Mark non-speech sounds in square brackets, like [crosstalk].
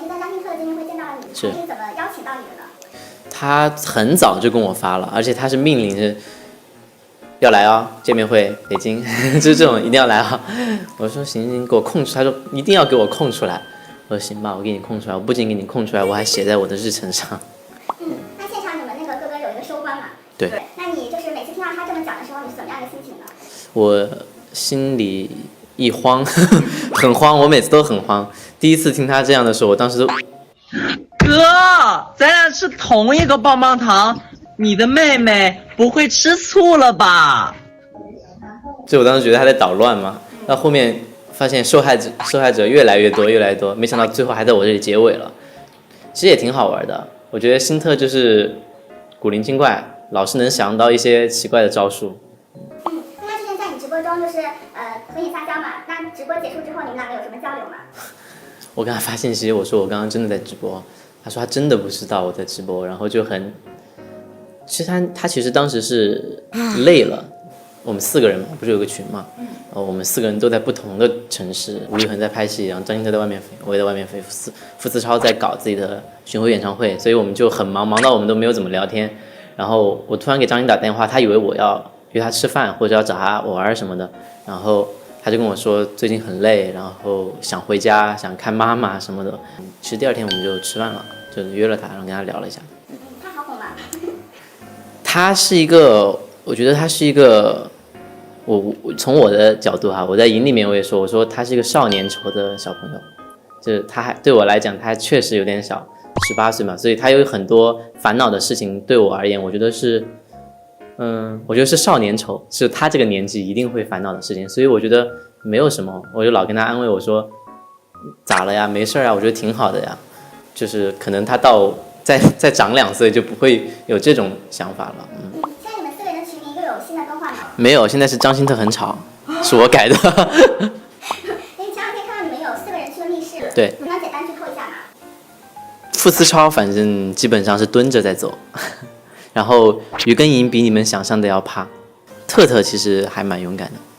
是在张新特的见面会见到了你，是是怎么邀请到你的呢？他很早就跟我发了，而且他是命令是要来哦，见面会北京，[laughs] 就是这种一定要来啊。我说行行，给我空出，他说一定要给我空出来。我说行吧，我给你空出来。我不仅给你空出来，我还写在我的日程上。嗯，那现场你们那个哥哥有一个收官嘛？对那你就是每次听到他这么讲的时候，你是怎么样的心情呢？我心里一慌，[laughs] 很慌，我每次都很慌。第一次听他这样的时候，我当时都哥，咱俩吃同一个棒棒糖，你的妹妹不会吃醋了吧？就我当时觉得他在捣乱嘛，到后面发现受害者受害者越来越多，越来越多，没想到最后还在我这里结尾了。其实也挺好玩的，我觉得新特就是古灵精怪，老是能想到一些奇怪的招数。嗯，那他之前在你直播中就是呃和你撒娇嘛？那直播结束之后，你们两个有什么交流吗？我跟他发信息，我说我刚刚真的在直播，他说他真的不知道我在直播，然后就很，其实他他其实当时是累了，我们四个人嘛，不是有个群嘛，呃，我们四个人都在不同的城市，吴宇恒在拍戏，然后张新特在外面飞，我也在外面飞，付付思超在搞自己的巡回演唱会，所以我们就很忙，忙到我们都没有怎么聊天。然后我突然给张欣打电话，他以为我要约他吃饭或者要找他玩什么的，然后他就跟我说最近很累，然后想回家，想看妈妈什么的。其实第二天我们就吃饭了，就约了他，然后跟他聊了一下。他好哄吗？他是一个，我觉得他是一个，我我从我的角度哈，我在营里面我也说，我说他是一个少年愁的小朋友，就是他还对我来讲，他确实有点小，十八岁嘛，所以他有很多烦恼的事情，对我而言，我觉得是，嗯，我觉得是少年愁，是他这个年纪一定会烦恼的事情，所以我觉得没有什么，我就老跟他安慰我说，咋了呀？没事儿啊，我觉得挺好的呀，就是可能他到再 [laughs] 再长两岁就不会有这种想法了，嗯。嗯，现在你们四个人的群里又有新的更换吗？没有，现在是张新特很吵，是我改的。因 [laughs] 为前两天看到你们有四个人去了密室，对你能简单剧透一下吗？傅思超反正基本上是蹲着在走，然后于根莹比你们想象的要怕，特特其实还蛮勇敢的。